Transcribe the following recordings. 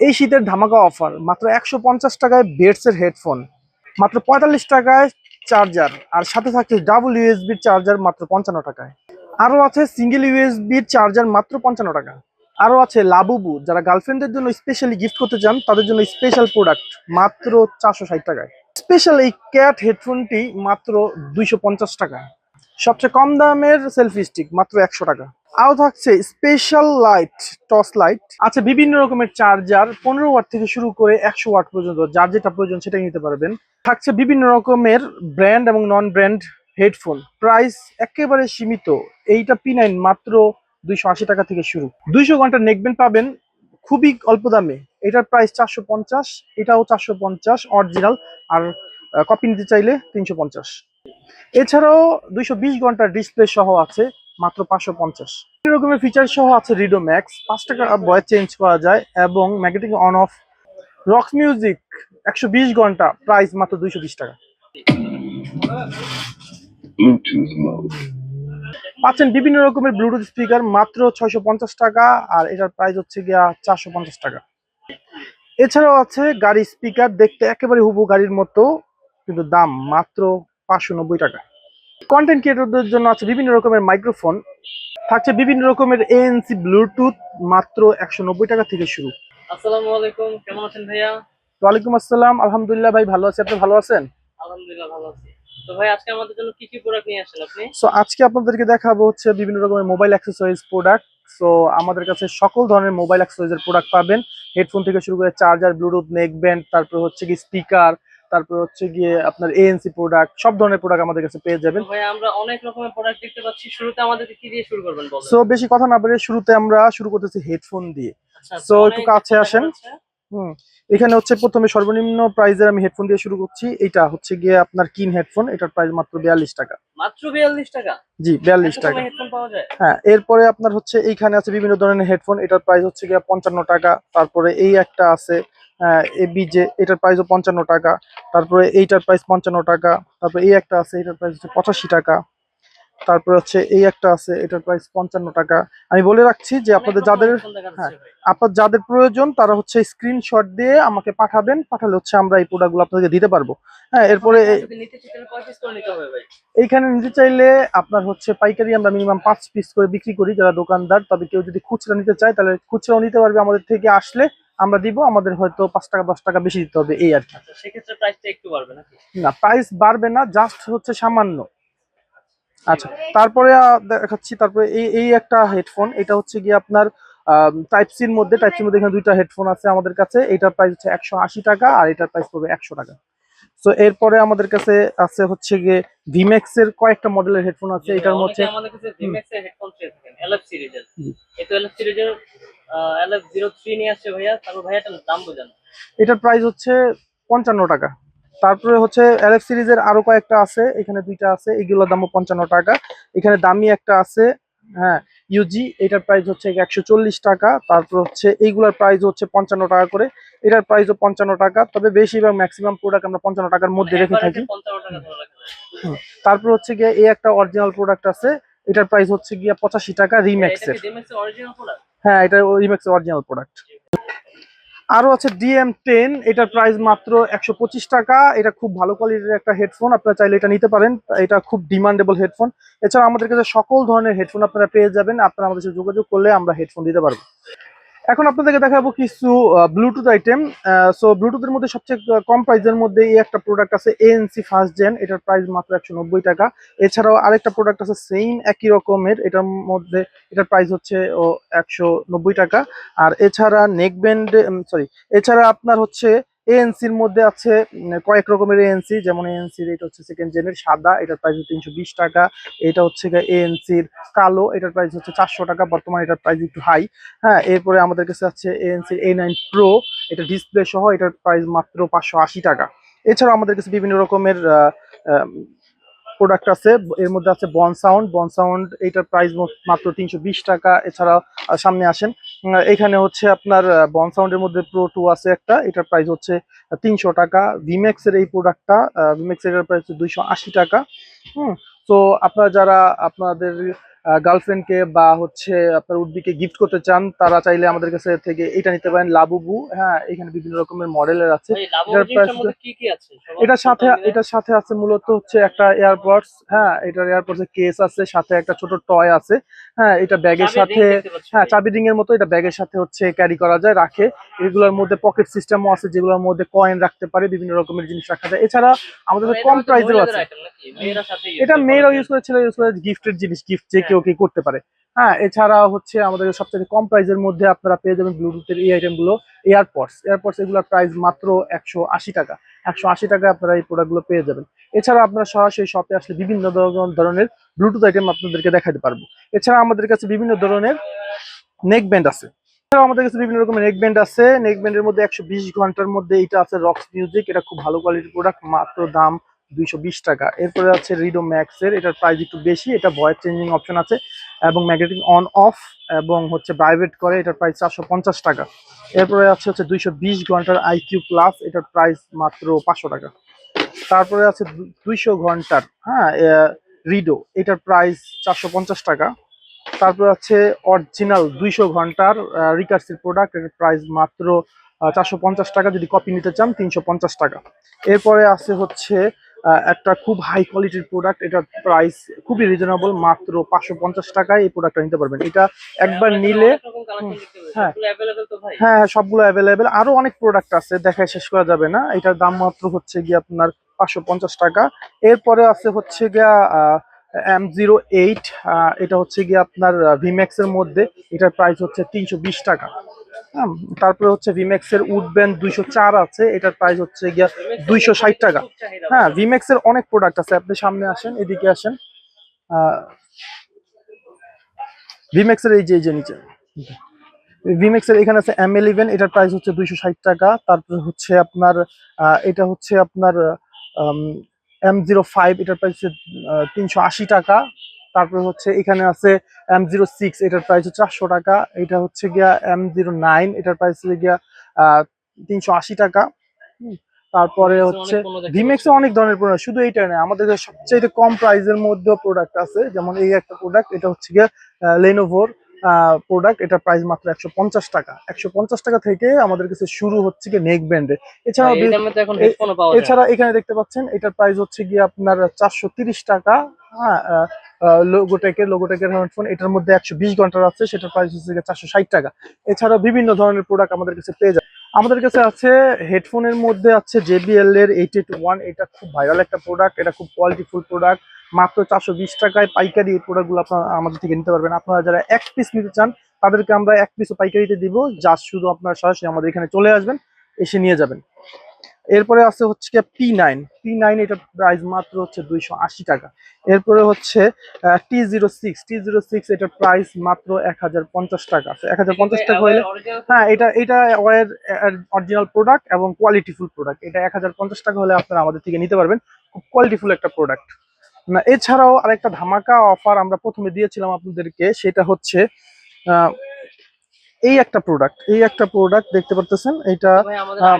এই শীতের ধামাকা অফার মাত্র একশো পঞ্চাশ টাকায় বেডসের হেডফোন মাত্র পঁয়তাল্লিশ টাকায় চার্জার আর সাথে থাকছে ডাবল ইউএসবির চার্জার মাত্র পঞ্চান্ন টাকায়। আরও আছে সিঙ্গেল ইউএসবির চার্জার মাত্র পঞ্চান্ন টাকা। আরও আছে লাবুবু যারা গার্লফ্রেন্ডের জন্য স্পেশালি গিফট করতে চান, তাদের জন্য স্পেশাল প্রোডাক্ট মাত্র চারশো ষাট টাকায়। স্পেশাল এই ক্যাট হেডফোনটি মাত্র দুইশো পঞ্চাশ টাকা সবচেয়ে কম দামের সেলফি স্টিক মাত্র একশো টাকা। আরও থাকছে স্পেশাল লাইট টর্চ লাইট আচ্ছা বিভিন্ন রকমের চার্জার পনেরো ওয়াট থেকে শুরু করে একশো ওয়াট পর্যন্ত, যার যেটা প্রয়োজন সেটাই নিতে পারবেন। থাকছে বিভিন্ন রকমের ব্র্যান্ড এবং নন ব্র্যান্ড হেডফোন প্রাইস একেবারে সীমিত, এইটা পি নাইন মাত্র দুইশো আশি টাকা থেকে শুরু। দুইশো ঘণ্টা নেকবেন পাবেন খুবই অল্প দামে, এটার প্রাইস চারশো পঞ্চাশ, এটাও চারশো পঞ্চাশ অরিজিনাল আর কপি নিতে চাইলে তিনশো পঞ্চাশ। এছাড়াও দুইশো বিশ ঘণ্টার ডিসপ্লে সহ আছে মাত্র পাঁচশো পঞ্চাশ। রকমের ফিচার সহ আছে রিডো ম্যাক্স পাঁচ টাকা বয় চেঞ্জ করা যায় এবং magnetic on off rocks music একশো বিশ ঘণ্টা প্রাইস মাত্র দুইশো বিশ টাকা। পাচ্ছেন বিভিন্ন রকমের ব্লুটুথ স্পিকার মাত্র ছয়শো পঞ্চাশ টাকা আর এটার প্রাইস হচ্ছে গিয়া চারশো পঞ্চাশ টাকা। এছাড়াও আছে গাড়ি স্পিকার দেখতে একেবারে হুবু গাড়ির মতো কিন্তু দাম মাত্র পাঁচশো নব্বই টাকা। কন্টেন্ট ক্রিয়েটরদের জন্য আছে বিভিন্ন রকমের মাইক্রোফোন থাকছে বিভিন্ন রকমের এএনসি ব্লুটুথ মাত্র একশো নব্বই টাকা থেকে শুরু। আসসালামু আলাইকুম কেমন আছেন ভাইয়া? ওয়ালাইকুম আসসালাম আলহামদুলিল্লাহ ভাই ভালো আছি। আপনি ভালো আছেন? আলহামদুলিল্লাহ ভালো আছি। তো ভাই আজকে আমাদের জন্য কি কি প্রোডাক্ট নিয়ে আসেন আপনি? সো আজকে আপনাদেরকে দেখাবো হচ্ছে বিভিন্ন রকমের মোবাইল অ্যাক্সেসরিজ প্রোডাক্ট সো আমাদের কাছে সকল ধরনের মোবাইল অ্যাক্সেসরিজের প্রোডাক্ট পাবেন। হেডফোন থেকে শুরু করে চার্জার ব্লুটুথ নেক ব্যান্ড তারপর হচ্ছে কি স্পিকার তারপর হচ্ছে গিয়ে আপনার এএনসি প্রোডাক্ট সব ধরনের প্রোডাক্ট আমাদের কাছে পেয়ে যাবেন। ভাই আমরা অনেক রকমের প্রোডাক্ট দেখতে পাচ্ছি। শুরুতে আমাদেরকে কি দিয়ে শুরু করবেন বলেন? সো বেশি কথা না বলে শুরুতে আমরা শুরু করতেছি হেডফোন দিয়ে। সো একটু কাছে আসেন। হুম এখানে হচ্ছে প্রথমে সর্বনিম্ন প্রাইজের আমি হেডফোন দিয়ে শুরু করছি। এটা হচ্ছে গিয়ে আপনার কিন হেডফোন এটার প্রাইস মাত্র বিয়াল্লিশ টাকা। মাত্র 42 টাকা? জি বিয়াল্লিশ টাকা। হেডফোন পাওয়া যায়? হ্যাঁ এরপরে আপনার হচ্ছে এইখানে আছে বিভিন্ন ধরনের হেডফোন এটার প্রাইস হচ্ছে গিয়ে পঞ্চান্ন টাকা। তারপরে এই একটা আছে এবিজে এটার প্রাইসও পঞ্চান্ন টাকা। তারপরে এইটার প্রাইস পঞ্চান্ন টাকা। তারপরে এই একটা আছে এটার প্রাইস হচ্ছে পঁচাশি টাকা। তারপরে হচ্ছে এই একটা আছে এটার প্রাইস পঞ্চান্ন টাকা। আমি বলে রাখছি যে আপনাদের যাদের হ্যাঁ। আপনার যাদের প্রয়োজন তারা হচ্ছে স্ক্রিনশট দিয়ে আমাকে পাঠাবেন। পাঠালে হচ্ছে আমরা এই প্রোডাক্টগুলো আপনাদেরকে দিতে পারব। হ্যাঁ এরপরে ভাই। এইখানে নিতে চাইলে আপনার হচ্ছে পাইকারি আমরা মিনিমাম পাঁচ পিস করে বিক্রি করি। যারা দোকানদার তবে কেউ যদি খুচরা নিতে চায় তাহলে খুচরাও নিতে পারবে আমাদের থেকে। আসলে আমরা দিব আমাদের হয়তো পাঁচ টাকা দশ টাকা বেশি দিতে হবে এই আর কি। আচ্ছা সেক্ষেত্রে প্রাইসটা একটু বাড়বে নাকি? না প্রাইস বাড়বে না জাস্ট হচ্ছে সামান্য। আচ্ছা তারপরে দেখাচ্ছি তারপরে এই এই একটা হেডফোন এটা হচ্ছে গিয়ে আপনার টাইপ সির মধ্যে টাইপ সির মধ্যে এখানে দুইটা হেডফোন আছে আমাদের কাছে এটার প্রাইস হচ্ছে একশো আশি টাকা আর এটার প্রাইস পড়বে একশো টাকা। তো এরপরে আমাদের কাছে আছে হচ্ছে গিয়ে ভিমেক্স এর কয়েকটা মডেলের হেডফোন আছে এটার মধ্যে আমাদের কাছে জিমেক্স এর হেডফোন থাকেন এলএফ সিরিজের তো এলএফ সিরিজের এলএফ জিরো থ্রি নিয়ে আসছে ভাইয়া। তারপর ভাইয়া এটার দাম বোঝান। এটার প্রাইস হচ্ছে পঞ্চান্ন টাকা। তারপরে হচ্ছে এলএফ সিরিজের আরও কয়েকটা আছে। এখানে দুইটা আছে। এগুলোর দামও পঞ্চান্ন টাকা। এখানে দামি একটা আছে। হ্যাঁ ইউজি এটার প্রাইস হচ্ছে একশো চল্লিশ টাকা। তারপর হচ্ছে এইগুলোর প্রাইস হচ্ছে পঞ্চান্ন টাকা করে। এটার প্রাইসও পঞ্চান্ন টাকা। তবে বেশিরভাগ ম্যাক্সিমাম প্রোডাক্ট আমরা পঞ্চান্ন টাকার মধ্যে রেখে থাকি। ধরে রাখা যায় তারপর হচ্ছে গিয়ে এই একটা অরিজিনাল প্রোডাক্ট আছে। এটার প্রাইস হচ্ছে গিয়ে পঁচাশি টাকা রিম্যাক্স হ্যাঁ এটা ইমেক্স অরিজিনাল প্রোডাক্ট আরও আছে ডিএম টেন এটার প্রাইস মাত্র একশো পঁচিশ টাকা। এটা খুব ভালো কোয়ালিটির একটা হেডফোন আপনারা চাইলে এটা নিতে পারেন। এটা খুব ডিমান্ডেবল হেডফোন এছাড়া আমাদের কাছে সকল ধরনের হেডফোন আপনারা পেয়ে যাবেন। আপনারা আমাদের সাথে যোগাযোগ করলে আমরা হেডফোন দিতে পারব। এখন আপনাদেরকে দেখাবো কিছু ব্লুটুথ আইটেম সো ব্লুটুথের মধ্যে সবচেয়ে কম প্রাইসের মধ্যে এই একটা প্রোডাক্ট আছে এএনসি ফার্স্ট জেন এটার প্রাইস মাত্র একশো নব্বই টাকা। এছাড়াও আরেকটা প্রোডাক্ট আছে সেম একই রকমের, এটার মধ্যে, এটার প্রাইস হচ্ছে, ও, একশো নব্বই টাকা। আর এছাড়া নেক ব্যান্ড সরি এছাড়া আপনার হচ্ছে এএনসির মধ্যে আছে কয়েক রকমের এএনসি যেমন এএনসির এটা হচ্ছে সেকেন্ড জেনের সাদা এটার প্রাইস তিনশো বিশ টাকা এটা হচ্ছে এএনসির কালো এটার প্রাইস হচ্ছে চারশো টাকা বর্তমানে এটার প্রাইস একটু হাই হ্যাঁ এরপরে আমাদের কাছে আছে এএনসির এ নাইন প্রো এটা ডিসপ্লে সহ এটার প্রাইস মাত্র পাঁচশো আশি টাকা। এছাড়াও আমাদের কাছে বিভিন্ন রকমের প্রোডাক্ট আছে এর মধ্যে আছে বন সাউন্ড বন সাউন্ড এটার প্রাইস মাত্র তিনশো বিশ টাকা এছাড়াও আহ, সামনে আসেন এখানে হচ্ছে আপনার বন সাউন্ডের মধ্যে প্রো টু আছে একটা। এটার প্রাইস হচ্ছে তিনশো টাকা। ভিমেক্স এর এই প্রোডাক্টটা ভিমেক্স এর প্রাইস দুইশো আশি টাকা। হুম তো আপনারা যারা আপনাদের গার্লফ্রেন্ডকে বা হচ্ছে আপনার উদ্বিকে গিফট করতে চান তারা চাইলে আমাদের কাছে থেকে এটা নিতে পারেন লাবুবু হ্যাঁ এখানে বিভিন্ন রকমের মডেলের আছে। এটার জিনিসটার কি কি আছে? এটার সাথে এটার সাথে আছে মূলত হচ্ছে একটা এয়ারপডস হ্যাঁ এটার এয়ারপডস এর কেস আছে সাথে একটা ছোট টয় আছে। হ্যাঁ এটা ব্যাগের সাথে হ্যাঁ চাবি রিং এর মতো এটা ব্যাগের সাথে হচ্ছে ক্যারি করা যায় রাখে। এগুলোর মধ্যে পকেট সিস্টেমও আছে যেগুলোর মধ্যে কয়েন রাখতে পারে বিভিন্ন রকমের জিনিস রাখা যায়। এছাড়া আমাদের কম প্রাইসেরও আছে? মেয়েরা এটা মেয়েরাও ইউজ করে ছেলেরা ইউজ করে গিফটের জিনিস গিফট যে। কেউ কি করতে পারে। হ্যাঁ এছাড়া হচ্ছে আমাদের সবচেয়ে কম প্রাইসের মধ্যে আপনারা পেয়ে যাবেন ব্লুটুথের এই আইটেমগুলো এয়ারপডস এয়ারপডস এগুলোর প্রাইস মাত্র একশো আশি টাকা। একশো আশি টাকা আপনারা এই প্রোডাক্টগুলো পেয়ে যাবেন। এছাড়া আপনারা সরাসরি শপে আসলে বিভিন্ন ধরনের- ধরনের ব্লুটুথ আইটেম আপনাদেরকে দেখাতে পারব। এছাড়া আমাদের কাছে বিভিন্ন ধরনের নেক ব্যান্ড আছে আমাদের কাছে বিভিন্ন রকমের নেক ব্যান্ড আছে। নেক ব্যান্ডের মধ্যে একশো বিশ ঘণ্টার মধ্যে এটা আছে রক্স মিউজিক এটা খুব ভালো কোয়ালিটির প্রোডাক্ট মাত্র দাম দুইশো বিশ টাকা। এরপরে আছে রিডো ম্যাক্স এর, এটার প্রাইস একটু বেশি, এটা ভয়েস চেঞ্জিং অপশন আছে, এবং ম্যাগনেটিক অন অফ এবং হচ্ছে প্রাইভেট করে, এটার প্রাইস চারশো পঞ্চাশ টাকা। এরপরে আছে হচ্ছে দুইশো বিশ ঘণ্টার আইকিউ প্লাস এটার প্রাইস মাত্র পাঁচশো টাকা। তারপরে আছে দুইশো ঘণ্টার হ্যাঁ রিডো এটার প্রাইস চারশো পঞ্চাশ টাকা। তারপরে আছে অরিজিনাল দুইশো ঘণ্টার রিকার্সিভ প্রোডাক্ট এটার প্রাইস মাত্র চারশো পঞ্চাশ টাকা। যদি কপি নিতে চান, তিনশো পঞ্চাশ টাকা। এরপরে আছে হচ্ছে একটা খুব হাই কোয়ালিটির প্রোডাক্ট এটার প্রাইস খুবই রিজনেবল মাত্র পাঁচশো পঞ্চাশ টাকায় এই প্রোডাক্টটা নিতে পারবেন। এটা একবার নিলে। হ্যাঁ। হ্যাঁ হ্যাঁ, সবগুলো অ্যাভেলেবেল আরও অনেক প্রোডাক্ট আছে দেখায় শেষ করা যাবে না। এটার দাম মাত্র হচ্ছে গিয়ে আপনার পাঁচশো পঞ্চাশ টাকা। এরপরে আছে হচ্ছে গিয়া এম জিরো এইট এটা হচ্ছে গিয়ে আপনার ভিম্যাক্স এর মধ্যে। এটার প্রাইস হচ্ছে তিনশো বিশ টাকা। তারপরে হচ্ছে ভিম্যাক্স এর উড দুইশো চার আছে, এটার প্রাইস হচ্ছে গিয়া দুইশো ষাট টাকা। হ্যাঁ এর অনেক প্রোডাক্ট আছে, আপনি সামনে আসেন, এদিকে আসেন। ভিম্যাক্স এর এই যে এই যে নিচে। ভিমেক্স এর এখানে আছে এম ইলেভেন এটার প্রাইস হচ্ছে দুইশো ষাট টাকা। তারপরে হচ্ছে আপনার এটা হচ্ছে আপনার এম জিরো ফাইভ এটার প্রাইস হচ্ছে তিনশো আশি টাকা। তারপরে হচ্ছে এখানে আছে এম জিরো সিক্স এটার প্রাইস হচ্ছে চারশো টাকা। এটা হচ্ছে গিয়া এম জিরো নাইন এটার প্রাইস হচ্ছে গিয়া তিনশো আশি টাকা। তারপরে হচ্ছে ভিমেক্সে। অনেক ধরনের প্রোডাক্ট শুধু এইটা না আমাদের সবচেয়ে কম প্রাইসের মধ্যেও প্রোডাক্ট আছে। যেমন এই একটা প্রোডাক্ট এটা হচ্ছে গিয়ে লেনোভোর প্রোডাক্ট এটা প্রাইস মাত্র একশো পঞ্চাশ টাকা। একশো পঞ্চাশ টাকা থেকে আমাদের কাছে শুরু হচ্ছে গিয়ে নেক ব্যান্ডে এছাড়াও। এছাড়া এখানে দেখতে পাচ্ছেন এটার প্রাইস হচ্ছে গিয়ে আপনার চারশো তিরিশ টাকা। হ্যাঁ লোগোটেকের লোগোটেকের হেডফোন এটার মধ্যে একশো বিশ ঘণ্টার আছে সেটার প্রাইস হচ্ছে গিয়ে চারশো ষাট টাকা। এছাড়া বিভিন্ন ধরনের প্রোডাক্ট আমাদের কাছে পেয়ে যায় আমাদের কাছে আছে হেডফোনের মধ্যে আছে জেবিএল এর এইট এইট ওয়ান এটা খুব ভাইরাল একটা প্রোডাক্ট এটা খুব কোয়ালিটিফুল প্রোডাক্ট মাত্র চারশো বিশ টাকায় পাইকারি এই প্রোডাক্টগুলো আপনারা আমাদের থেকে নিতে পারবেন। আপনারা যারা এক পিস নিতে চান তাদেরকে আমরা এক পিসও পাইকারিতে দিব জাস্ট শুধু আপনারা সরাসরি আমাদের এখানে চলে আসবেন এসে নিয়ে যাবেন। এরপরে আছে হচ্ছে কি পি নাইন পি নাইন এটার প্রাইস মাত্র হচ্ছে দুইশো আশি টাকা। এরপরে হচ্ছে T zero six T zero six এটার প্রাইস মাত্র এক হাজার পঞ্চাশ টাকা। আছে এক হাজার পঞ্চাশ টাকা হলে হ্যাঁ এটা এটা ওয়ের অরিজিনাল প্রোডাক্ট এবং কোয়ালিটিফুল প্রোডাক্ট এটা এক হাজার পঞ্চাশ টাকা হলে আপনারা আমাদের থেকে নিতে পারবেন। খুব কোয়ালিটিফুল একটা প্রোডাক্ট এছাড়াও আরেকটা ধামাকা অফার আমরা প্রথমে দিয়েছিলাম আপনাদেরকে সেটা হচ্ছে এই একটা প্রোডাক্ট এই একটা প্রোডাক্ট দেখতে পারতেছেন এটা হ্যাঁ,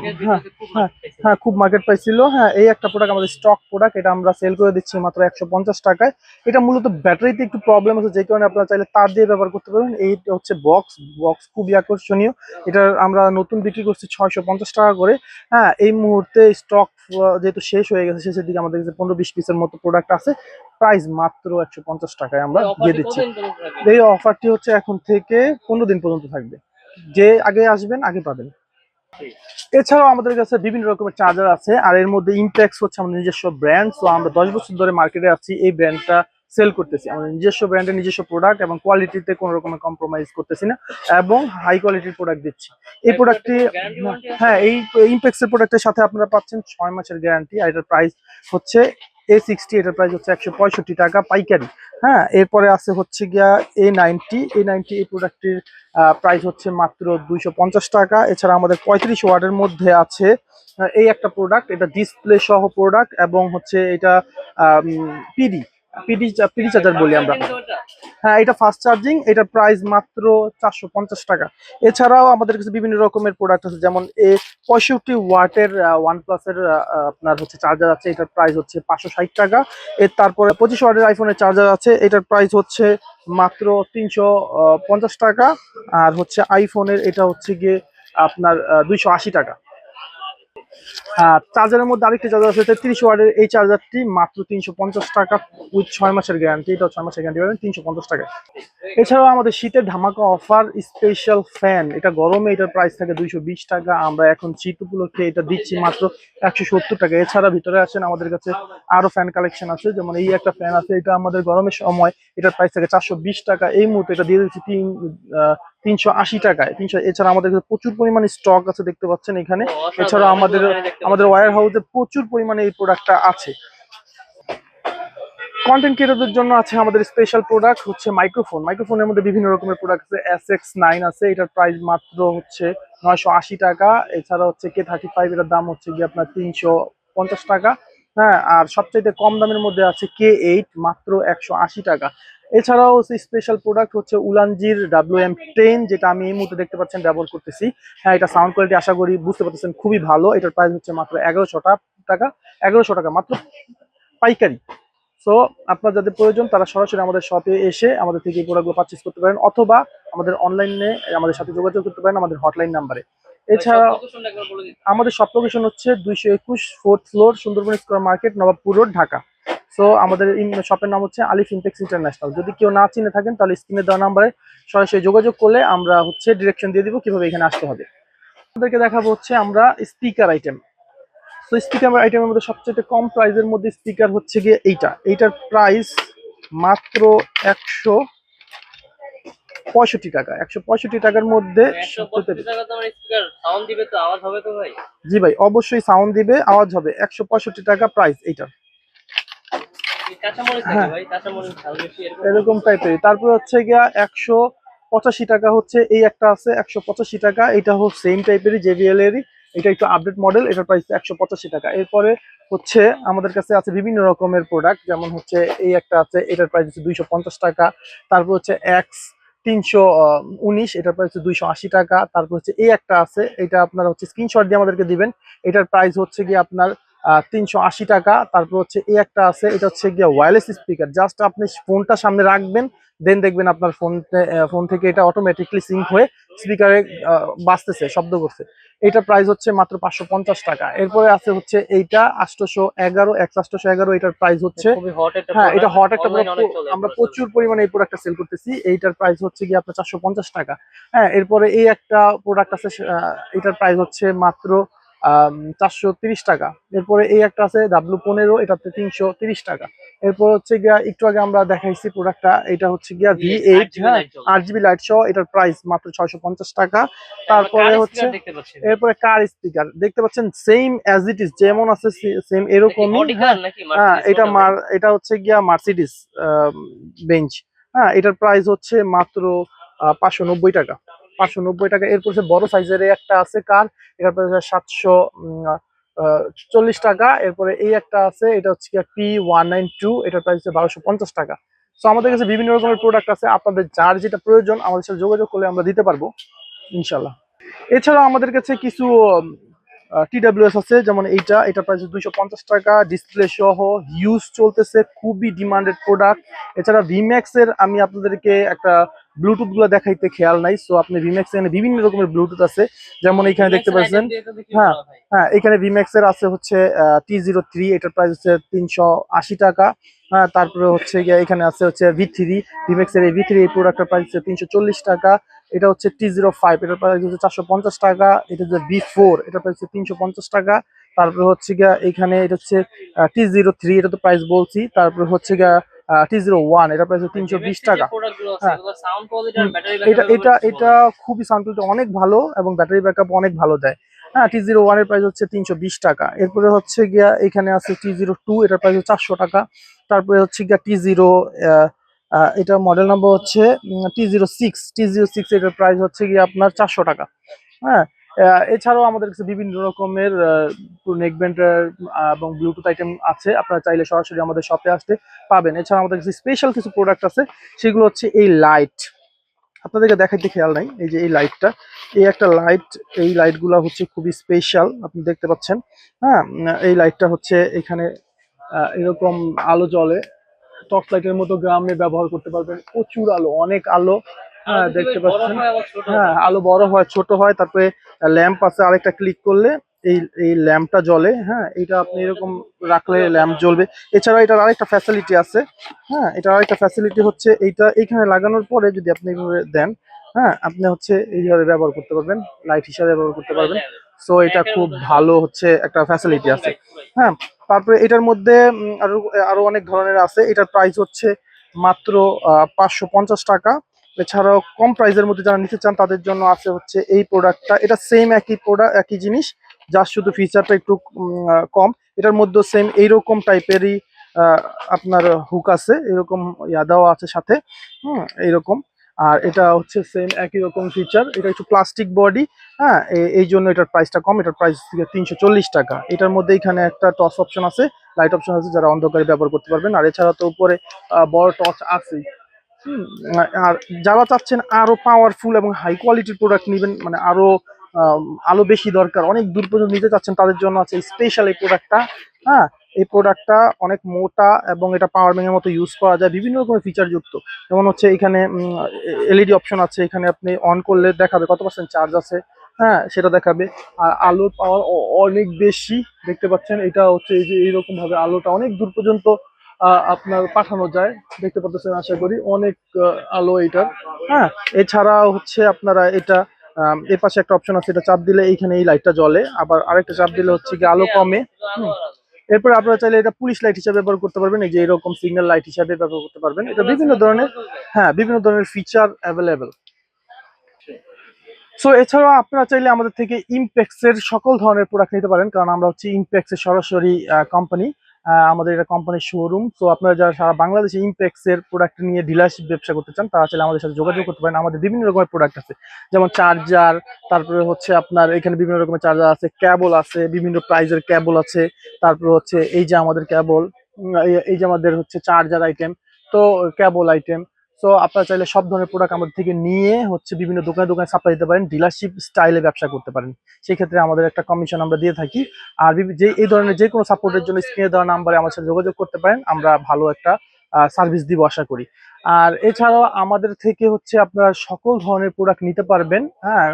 খুব হ্যাঁ, হ্যাঁ খুব মার্কেট পাইছিল। হ্যাঁ এই একটা প্রোডাক্ট আমাদের স্টক প্রোডাক্ট এটা আমরা সেল করে দিচ্ছি মাত্র একশো পঞ্চাশ টাকায়। এটা মূলত ব্যাটারিতে একটু প্রবলেম আছে যে কারণে আপনারা চাইলে তার দিয়ে ব্যবহার করতে পারবেন। এই হচ্ছে বক্স বক্স খুবই আকর্ষণীয়। এটা আমরা নতুন বিক্রি করছি ছয়শো পঞ্চাশ টাকা করে। হ্যাঁ এই মুহূর্তে স্টক যেহেতু শেষ হয়ে গেছে শেষের দিকে আমাদের কাছে পনেরো বিশ পিসের মতো প্রোডাক্ট আছে প্রাইস মাত্র একশো পঞ্চাশ টাকায় আমরা দিয়ে দিচ্ছি? এই অফারটি হচ্ছে এখন থেকে পনেরো দিন পর্যন্ত থাকবে। যে আগে আসবেন আগে পাবেন। এছাড়াও আমাদের কাছে বিভিন্ন রকমের চার্জার আছে আর এর মধ্যে ইমপ্যাক্স হচ্ছে আমাদের নিজস্ব ব্র্যান্ড তো আমরা দশ বছর ধরে মার্কেটে আছি এই ব্র্যান্ডটা সেল করতেছি। আমাদের নিজস্ব ব্র্যান্ডের নিজস্ব প্রোডাক্ট এবং কোয়ালিটিতে কোনো রকমের কম্প্রোমাইজ করতেছি না এবং হাই কোয়ালিটির প্রোডাক্ট দিচ্ছি। এই প্রোডাক্টটি? হ্যাঁ এই ইমপ্যাক্সের প্রোডাক্টের সাথে আপনারা পাচ্ছেন ছয় মাসের গ্যারান্টি আর এটার প্রাইস হচ্ছে এ সিক্সটি এটার প্রাইস হচ্ছে একশো পঁয়ষট্টি টাকা পাইকারি। হ্যাঁ এরপরে আছে হচ্ছে গিয়া এ নাইনটি এ নাইনটি এই প্রোডাক্টটির প্রাইস হচ্ছে মাত্র দুইশো পঞ্চাশ টাকা। এছাড়া আমাদের পঁয়ত্রিশ ওয়ার্ডের মধ্যে আছে এই একটা প্রোডাক্ট এটা ডিসপ্লে সহ প্রোডাক্ট এবং হচ্ছে এটা পিডি পিডি পিডি চার্জার বলি আমরা। হ্যাঁ এটা ফাস্ট চার্জিং এটার প্রাইস মাত্র চারশো পঞ্চাশ টাকা। এছাড়াও আমাদের কাছে বিভিন্ন রকমের প্রোডাক্ট আছে, যেমন এ পঁয়ষট্টি ওয়াটের ওয়ান প্লাসের আপনার হচ্ছে চার্জার আছে, এটার প্রাইস হচ্ছে পাঁচশো ষাট টাকা। এর তারপরে পঁচিশ ওয়াটের আইফোনের চার্জার আছে, এটার প্রাইস হচ্ছে মাত্র তিনশো পঞ্চাশ টাকা। আর হচ্ছে আইফোনের এটা হচ্ছে গিয়ে আপনার দুইশো আশি টাকা। চার্জারের মধ্যে আরেকটি চার্জার আছে, তেত্রিশ ওয়ার্ডের এই চার্জারটি মাত্র তিনশো পঞ্চাশ টাকা উইথ ছয় মাসের গ্যারান্টি এটা ছয় মাসের গ্যারান্টি পাবেন, তিনশো পঞ্চাশ টাকা। এছাড়াও আমাদের শীতের ধামাকা অফার স্পেশাল ফ্যান এটা গরমে এটার প্রাইস থাকে দুইশো বিশ টাকা, আমরা এখন শীত উপলক্ষে এটা দিচ্ছি মাত্র একশো সত্তর টাকা। এছাড়া ভিতরে আছেন আমাদের কাছে আরও ফ্যান কালেকশন আছে, যেমন এই একটা ফ্যান আছে, এটা আমাদের গরমের সময় এটার প্রাইস থাকে চারশো বিশ টাকা। এই মুহূর্তে এটা দিয়ে দিচ্ছি তিন তিনশো আশি টাকায়। তিনশো এছাড়া আমাদের কাছে প্রচুর পরিমাণে স্টক আছে দেখতে পাচ্ছেন এখানে। এছাড়া আমাদের আমাদের ওয়ার হাউসে প্রচুর পরিমাণে এই প্রোডাক্টটা আছে। কন্টেন্ট ক্রিয়েটরদের জন্য আছে আমাদের স্পেশাল প্রোডাক্ট হচ্ছে মাইক্রোফোন মাইক্রোফোনের মধ্যে বিভিন্ন রকমের প্রোডাক্ট আছে এস এক্স নাইন আছে এটার প্রাইস মাত্র হচ্ছে নয়শো আশি টাকা। এছাড়া হচ্ছে কে থার্টি ফাইভ এটার দাম হচ্ছে গিয়ে আপনার তিনশো পঞ্চাশ টাকা। হ্যাঁ আর সবচাইতে কম দামের মধ্যে আছে কে এইট মাত্র একশো আশি টাকা। এছাড়াও স্পেশাল প্রোডাক্ট হচ্ছে উলানজির ডাব্লিউ এম টেন যেটা আমি এই মুহূর্তে দেখতে পাচ্ছেন ব্যবহার করতেছি। হ্যাঁ এটা সাউন্ড কোয়ালিটি আশা করি বুঝতে পারতেছেন খুবই ভালো। এটার প্রাইস হচ্ছে মাত্র এগারোশো টাকা এগারোশো টাকা মাত্র পাইকারি। সো আপনার যাদের প্রয়োজন তারা সরাসরি আমাদের শপে এসে আমাদের থেকে এই প্রোডাক্টগুলো পারচেস করতে পারেন অথবা আমাদের অনলাইনে আমাদের সাথে যোগাযোগ করতে পারেন আমাদের হটলাইন নাম্বারে এছাড়া আমাদের শপ লোকেশন হচ্ছে দুইশো একুশ fourth floor Sundarban square market Nawabpur road Dhaka. So আমাদের শপের নাম হচ্ছে আলিফ ইনটেক্স ইন্টারন্যাশনাল যদি কেউ না চিনে থাকেন তাহলে স্ক্রিনে দেওয়া নাম্বারে সরাসরি যোগাযোগ করলে আমরা হচ্ছে ডিরেকশন দিয়ে দিব কীভাবে এখানে আসতে হবে। আপনাদেরকে দেখাবো হচ্ছে আমরা স্পিকার আইটেম তো স্পিকার আইটেমের মধ্যে সবচেয়ে কম প্রাইসের মধ্যে স্পিকার হচ্ছে গিয়ে এইটা। এইটার প্রাইস মাত্র একশো পঁয়ষট্টি টাকা। একশো পঁয়ষট্টি টাকার মধ্যে ভাই। জি ভাই অবশ্যই সাউন্ড দিবে আওয়াজ হবে। একশো পঁয়ষট্টি টাকা প্রাইস এইটার কাঁচামরিচ হ্যাঁ। নাকি ভাই কাঁচামরিচ ঝাল বেশি এরকম এরকম টাইপের তারপর হচ্ছে গিয়া একশো পঁচাশি টাকা হচ্ছে এই একটা আছে একশো পঁচাশি টাকা। এটা হচ্ছে সেম টাইপেরই জেবিএল এরই। এটা একটু আপডেট মডেল এটার প্রাইস একশো পঁচাশি টাকা। এরপরে হচ্ছে আমাদের কাছে আছে বিভিন্ন রকমের প্রোডাক্ট যেমন হচ্ছে এই একটা আছে এটার প্রাইস হচ্ছে দুইশো পঞ্চাশ টাকা। তারপর হচ্ছে এক্স তিনশো উনিশ এটার প্রাইস হচ্ছে দুইশো আশি টাকা। তারপর হচ্ছে এই একটা আছে এটা আপনার হচ্ছে স্ক্রিনশট দিয়ে আমাদেরকে দিবেন। এটার প্রাইস হচ্ছে গিয়ে আপনার তিনশো আশি টাকা। তারপর হচ্ছে এই একটা আছে এটা হচ্ছে গিয়ে ওয়্যারলেস স্পিকার জাস্ট আপনি ফোনটা সামনে রাখবেন দেন দেখবেন আপনার ফোন ফোন থেকে এটা অটোমেটিকলি সিঙ্ক হয়ে স্পিকারে বাঁচতেছে শব্দ করছে। এটা প্রাইস হচ্ছে মাত্র পাঁচশো পঞ্চাশ টাকা। এরপরে আছে হচ্ছে এইটা আটশোশো এগারো একশো এগারো এটার প্রাইস হচ্ছে হ্যাঁ এটা হট একটা আমরা প্রচুর পরিমাণে এই প্রোডাক্টটা সেল করতেছি। এইটার প্রাইস হচ্ছে গিয়ে আপনার চারশো পঞ্চাশ টাকা। হ্যাঁ এরপরে এই একটা প্রোডাক্ট আছে এটার প্রাইস হচ্ছে মাত্র চারশো তিরিশ টাকা। এরপরে এই একটা আছে ডাব্লু পনেরো এটাতে তিনশো তিরিশ টাকা। এরপর হচ্ছে গিয়া একটু আগে আমরা দেখাইছি প্রোডাক্টটা এটা হচ্ছে গিয়া ভি এইট হ্যাঁ আট জিবি লাইট সহ এটার প্রাইস মাত্র ছয়শো পঞ্চাশ টাকা। তারপরে হচ্ছে এরপরে কার স্পিকার দেখতে পাচ্ছেন সেম অ্যাজ ইট ইজ যেমন আছে সেম এরকমই Audi হ্যাঁ হ্যাঁ এটা মার এটা হচ্ছে গিয়া মার্সিডিস বেঞ্চ হ্যাঁ এটার প্রাইস হচ্ছে মাত্র পাঁচশো নব্বই টাকা। পাঁচশো নব্বই টাকা। এরপর বড় সাইজের একটা আছে কার? এটার প্রাইস সাতশো চল্লিশ টাকা। এরপরে এই একটা আছে, এটা হচ্ছে পি ওয়ান নাইন টু এটার প্রাইস হচ্ছে বারোশো পঞ্চাশ টাকা। সো আমাদের কাছে বিভিন্ন রকমের প্রোডাক্ট আছে। আপনাদের যার যেটা প্রয়োজন, আমাদের সাথে যোগাযোগ করলে আমরা দিতে পারব ইনশাল্লাহ এছাড়াও আমাদের কাছে কিছু টিডাব্লিউএস আছে, যেমন এইটা। এটা প্রাইস দুইশো পঞ্চাশ টাকা। ডিসপ্লে সহ হিউজ চলতেছে, খুবই ডিমান্ডেড প্রোডাক্ট এছাড়া ভিম্যাক্সের আমি আপনাদেরকে একটা ব্লুটুথগুলো দেখাইতে খেয়াল নাই সো আপনি ভিম্যাক্স এখানে বিভিন্ন রকমের ব্লুটুথ আছে। যেমন এখানে দেখতে পাচ্ছেন হ্যাঁ, হ্যাঁ। এখানে ভিম্যাক্স এর আছে হচ্ছে টি জিরো থ্রি এটার প্রাইস হচ্ছে তিনশো আশি টাকা। হ্যাঁ তারপরে হচ্ছে গিয়ে এখানে আছে হচ্ছে ভি থ্রি ভিম্যাক্স এর এই ভি থ্রি এই প্রোডাক্টের প্রাইস হচ্ছে তিনশো চল্লিশ টাকা। এটা হচ্ছে টি জিরো ফাইভ এটার প্রাইস হচ্ছে চারশো পঞ্চাশ টাকা। এটা হচ্ছে বি ফোর এটার প্রাইস হচ্ছে তিনশো পঞ্চাশ টাকা। তারপরে হচ্ছে গিয়া এখানে এটা হচ্ছে টি জিরো থ্রি এটা তো প্রাইস বলছি। তারপরে হচ্ছে গিয়া টি জিরো ওয়ান এটা প্রাইস তিনশো বিশ টাকা। হ্যাঁ। এটা এটা এটা খুবই সাউন্ড অনেক ভালো এবং ব্যাটারি ব্যাকআপ অনেক ভালো দেয়। হ্যাঁ টি জিরো ওয়ানের প্রাইস হচ্ছে তিনশো বিশ টাকা। এরপরে হচ্ছে গিয়া এখানে আছে টি জিরো টু এটার প্রাইস হচ্ছে চারশো টাকা। তারপরে হচ্ছে গিয়া টি জিরো এটা মডেল নাম্বার হচ্ছে T zero six T zero six এটার প্রাইস হচ্ছে গিয়ে আপনার চারশো টাকা। হ্যাঁ এছাড়াও আমাদের কাছে বিভিন্ন রকমের নেক ব্যান্ড এবং ব্লুটুথ আইটেম আছে। আপনারা চাইলে সরাসরি আমাদের শপে আসতে পাবেন। এছাড়া আমাদের কাছে স্পেশাল কিছু প্রোডাক্ট আছে, সেগুলো হচ্ছে এই লাইট আপনাদেরকে দেখাইতে খেয়াল নাই, এই যে এই লাইটটা এই একটা লাইট এই লাইটগুলো হচ্ছে খুবই স্পেশাল আপনি দেখতে পাচ্ছেন। হ্যাঁ এই লাইটটা হচ্ছে এখানে এরকম আলো জ্বলে। টর্চ লাইটের মতো গ্রামে ব্যবহার করতে পারবেন। প্রচুর আলো, অনেক আলো। হ্যাঁ দেখতে পাচ্ছেন? হয় হ্যাঁ? হয়। আলো বড় হয় ছোট হয় তারপরে ল্যাম্প আছে আরেকটা ক্লিক করলে এই এই ল্যাম্পটা জ্বলে হ্যাঁ এটা আপনি এরকম রাখলে ল্যাম্প জ্বলবে। এছাড়া এটার আরেকটা ফ্যাসিলিটি আছে হ্যাঁ এটার আরেকটা ফ্যাসিলিটি হচ্ছে এইটা এইখানে লাগানোর পরে যদি আপনি এইভাবে দেন হ্যাঁ আপনি হচ্ছে এইভাবে ব্যবহার করতে পারবেন লাইট হিসাবে ব্যবহার করতে পারবেন। সো এটা খুব ভালো হচ্ছে একটা ফ্যাসিলিটি আছে। হ্যাঁ তারপরে এটার মধ্যে আরও আরও অনেক ধরনের আছে। এটার প্রাইস হচ্ছে মাত্র পাঁচশো পঞ্চাশ টাকা। এছাড়াও কম প্রাইসের মধ্যে যারা নিতে চান, তাদের জন্য আছে হচ্ছে এই প্রোডাক্টটা এটা সেম একই প্রোডাক্ট একই জিনিস যার শুধু ফিচারটা একটু কম। এটার মধ্যে সেম এইরকম টাইপেরই আপনার হুক আছে, এরকম ইয়াদাও আছে সাথে। হুম, এইরকম। আর এটা হচ্ছে সেম একই রকম ফিচার এটা একটু প্লাস্টিক বডি হ্যাঁ এই জন্য এটার প্রাইসটা কম, এটার প্রাইস থেকে তিনশো চল্লিশ টাকা। এটার মধ্যে এখানে একটা টস অপশন আছে লাইট অপশন আছে, যারা অন্ধকারে ব্যবহার করতে পারবেন। আর এছাড়া তো উপরে বড় টর্চ আছেই। আর যারা চাচ্ছেন আরও পাওয়ারফুল এবং হাই কোয়ালিটির প্রোডাক্ট নেবেন মানে আরও আলো বেশি দরকার, অনেক দূর পর্যন্ত নিতে চাচ্ছেন, তাদের জন্য আছে স্পেশাল এই প্রোডাক্টটা হ্যাঁ? এই প্রোডাক্টটা অনেক মোটা এবং এটা পাওয়ার ব্যাংকের মতো ইউজ করা যায়, বিভিন্ন রকমের ফিচার যুক্ত। যেমন হচ্ছে এখানে এলইডি অপশন আছে, এখানে আপনি অন করলে দেখাবে কত পার্সেন্ট চার্জ আছে হ্যাঁ? সেটা দেখাবে। আর আলোর পাওয়ার অনেক বেশি, দেখতে পাচ্ছেন? এটা হচ্ছে এই যে এইরকম ভাবে আলোটা অনেক দূর পর্যন্ত আপনার পাঠানো যায়। দেখতে পাচ্ছেন আশা করি অনেক আলো এটার হ্যাঁ এছাড়া হচ্ছে আপনারা এটা এর পাশে একটা অপশন আছে, এটা চাপ দিলে এইখানে এই লাইটটা জ্বলে। আবার আরেকটা চাপ দিলে হচ্ছে কি আলো কমে। এরপর আপনারা চাইলে এটা পুলিশ লাইট হিসাবে ব্যবহার করতে পারবেন, এই যে এরকম সিগন্যাল লাইট হিসাবে ব্যবহার করতে পারবেন। এটা বিভিন্ন ধরনের হ্যাঁ বিভিন্ন ধরনের ফিচার অ্যাভেলেবেল সো এছাড়াও আপনারা চাইলে আমাদের থেকে ইমপ্যাক্স এর সকল ধরনের প্রোডাক্ট নিতে পারেন, কারণ আমরা হচ্ছে ইমপ্যাক্স এর সরাসরি কোম্পানি আমাদের এটা কোম্পানির শোরুম তো আপনারা যারা সারা বাংলাদেশে ইমপ্যাক্স এর প্রোডাক্ট নিয়ে ডিলারশিপ ব্যবসা করতে চান, তারা চাইলে আমাদের সাথে যোগাযোগ করতে পারেন। আমাদের বিভিন্ন রকমের প্রোডাক্ট আছে। যেমন চার্জার তারপরে হচ্ছে আপনার এখানে বিভিন্ন রকমের চার্জার আছে ক্যাবল আছে, বিভিন্ন প্রাইজের ক্যাবল আছে। তারপরে হচ্ছে এই যে আমাদের ক্যাবল এই যে আমাদের হচ্ছে চার্জার আইটেম তো ক্যাবল আইটেম সো আপনারা চাইলে সব ধরনের প্রোডাক্ট আমাদের থেকে নিয়ে হচ্ছে বিভিন্ন দোকানে দোকানে সাপ্লাই দিতে পারেন ডিলারশিপ স্টাইলে ব্যবসা করতে পারেন। সেই ক্ষেত্রে আমাদের একটা কমিশন আমরা দিয়ে থাকি। আর যে এই ধরনের যে কোনো সাপোর্টের জন্য স্ক্রিনে দেওয়া নাম্বারে আমার সাথে যোগাযোগ করতে পারেন। আমরা ভালো একটা সার্ভিস দিব আশা করি। আর এছাড়াও আমাদের থেকে হচ্ছে আপনারা সকল ধরনের প্রোডাক্ট নিতে পারবেন। হ্যাঁ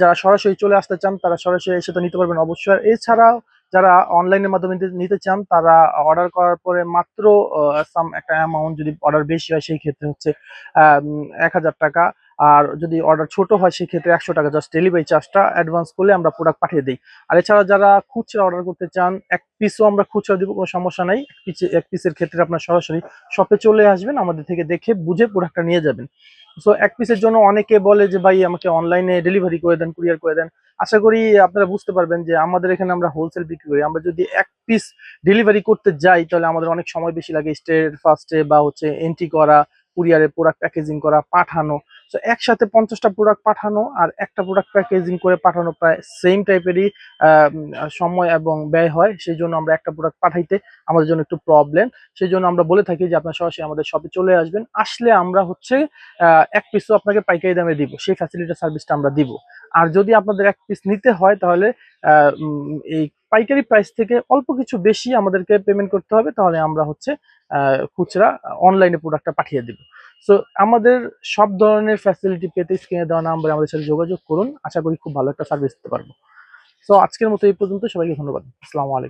যারা সরাসরি চলে আসতে চান, তারা সরাসরি এসে তো নিতে পারবেন অবশ্যই। এছাড়াও যারা অনলাইনের মাধ্যমে নিতে- চান, তারা অর্ডার করার পরে মাত্র সাম একটা অ্যামাউন্ট যদি অর্ডার বেশি হয়, সেই ক্ষেত্রে হচ্ছে এক হাজার টাকা। আর যদি অর্ডার ছোট হয়, সেই ক্ষেত্রে একশো টাকা জাস্ট ডেলিভারি চার্জটা অ্যাডভান্স করলে আমরা প্রোডাক্ট পাঠিয়ে দিই। আর এছাড়া যারা খুচরা অর্ডার করতে চান, এক পিসও আমরা খুচরা দিব, কোনো সমস্যা নাই। এক পিস এক পিসের ক্ষেত্রে আপনার সরাসরি শপে চলে আসবেন, আমাদের থেকে দেখে বুঝে প্রোডাক্টটা নিয়ে যাবেন। সো এক পিসের জন্য অনেকে বলে যে, ভাই, আমাকে অনলাইনে ডেলিভারি করে দেন কুরিয়ার করে দেন। আশা করি আপনারা বুঝতে পারবেন যে, আমাদের এখানে আমরা হোলসেল বিক্রি করি। আমরা যদি এক পিস ডেলিভারি করতে যাই, তাহলে আমাদের অনেক সময় বেশি লাগে স্টেট ফার্স্টে বা হচ্ছে এন্ট্রি করা। কুরিয়ারে প্রোডাক্ট প্যাকেজিং করা, পাঠানো। তো একসাথে পঞ্চাশটা প্রোডাক্ট পাঠানো আর একটা প্রোডাক্ট প্যাকেজিং করে পাঠানো প্রায় সেম টাইপেরই সময় এবং ব্যয় হয়। সেই জন্য আমরা একটা প্রোডাক্ট পাঠাইতে আমাদের জন্য একটু প্রবলেম সেই জন্য আমরা বলে থাকি যে, আপনার সরাসরি আমাদের শপে চলে আসবেন। আসলে আমরা হচ্ছে এক পিসও আপনাকে পাইকারি দামে দিব, সেই ফ্যাসিলিটি সার্ভিসটা আমরা দিব। আর যদি আপনাদের এক পিস নিতে হয় তাহলে এই পাইকারি প্রাইস থেকে অল্প কিছু বেশি আমাদেরকে পেমেন্ট করতে হবে, তাহলে আমরা হচ্ছে খুচরা অনলাইনে প্রোডাক্টটা পাঠিয়ে দিব। সো আমাদের সব ধরনের ফ্যাসিলিটি পেতে স্ক্রিনে দেওয়া নাম্বারে আমাদের সাথে যোগাযোগ করুন। আশা করি খুব ভালো একটা সার্ভিস দিতে পারব। সো আজকের মতো এই পর্যন্ত, সবাইকে ধন্যবাদ। আসসালামু আলাইকুম।